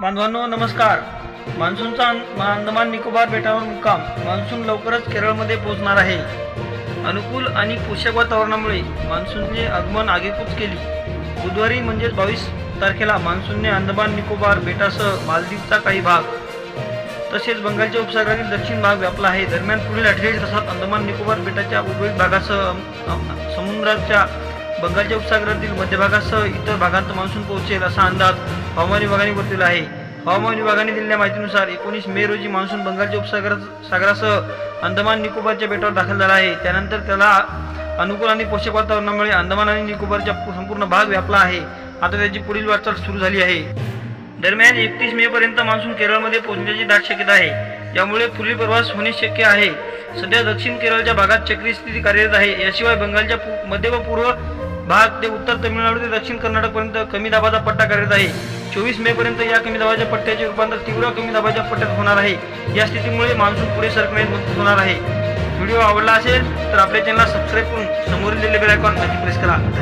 बांधवांनो नमस्कार. मान्सूनचा अंदमान निकोबार बेटावर मुक्काम. मान्सून लवकरच केरळमध्ये पोहोचणार आहे. अनुकूल आणि पोषक वातावरणामुळे मान्सूनने आगमन आगेकूच केली. बुधवारी म्हणजेच बावीस तारखेला मान्सूनने अंदमान निकोबार बेटासह मालदीवचा काही भाग तसेच बंगालच्या उपसागरातील दक्षिण भाग व्यापला आहे. दरम्यान पुढील अठ्ठेचाळीस तासात अंदमान निकोबार बेटाच्या उर्वरित भागासह समुद्राच्या बंगालच्या उपसागरातील मध्य भागासह इतर भागांत मान्सून पोहोचेल असा अंदाज हवामान विभागाने वर्तवला आहे. हवामान विभागाने दिलेल्या माहितीनुसार एकोणीस मे रोजी मान्सून बंगालच्या उपसागरात सागरासह अंदमान निकोबारच्या बेटावर दाखल झाला आहे. त्यानंतर त्याला अनुकूल आणि पोषक वातावरणामुळे अंदमान आणि निकोबारच्या संपूर्ण भाग व्यापला आहे. आता त्याची पुढील वाटचाल सुरू झाली आहे. दरम्यान एकतीस मे पर्यंत मान्सून केरळमध्ये पोहोचण्याची दाट शक्यता आहे. यामुळे पुढील प्रवास होणे शक्य आहे. सध्या दक्षिण केरळच्या भागात चक्री स्थिती कार्यरत आहे. याशिवाय बंगालच्या मध्य व पूर्व भाग ते उत्तर तमिळनाडू ते दक्षिण कर्नाटकपर्यंत कमी दाबाचा पट्टा कार्यरत आहे. चोवीस मे पर्यंत या कमी दाबाच्या पट्ट्याचे रूपांतर तीव्र कमी दाबाच्या पट्ट्यात होणार आहे. या स्थितीमुळे मान्सून पुढे सरकण्यास मदत होणार आहे. व्हिडिओ आवडला असेल तर आपल्या चॅनलला सबस्क्राईब करून समोरील बेल आयकॉन नक्की प्रेस करा. धन्यवाद.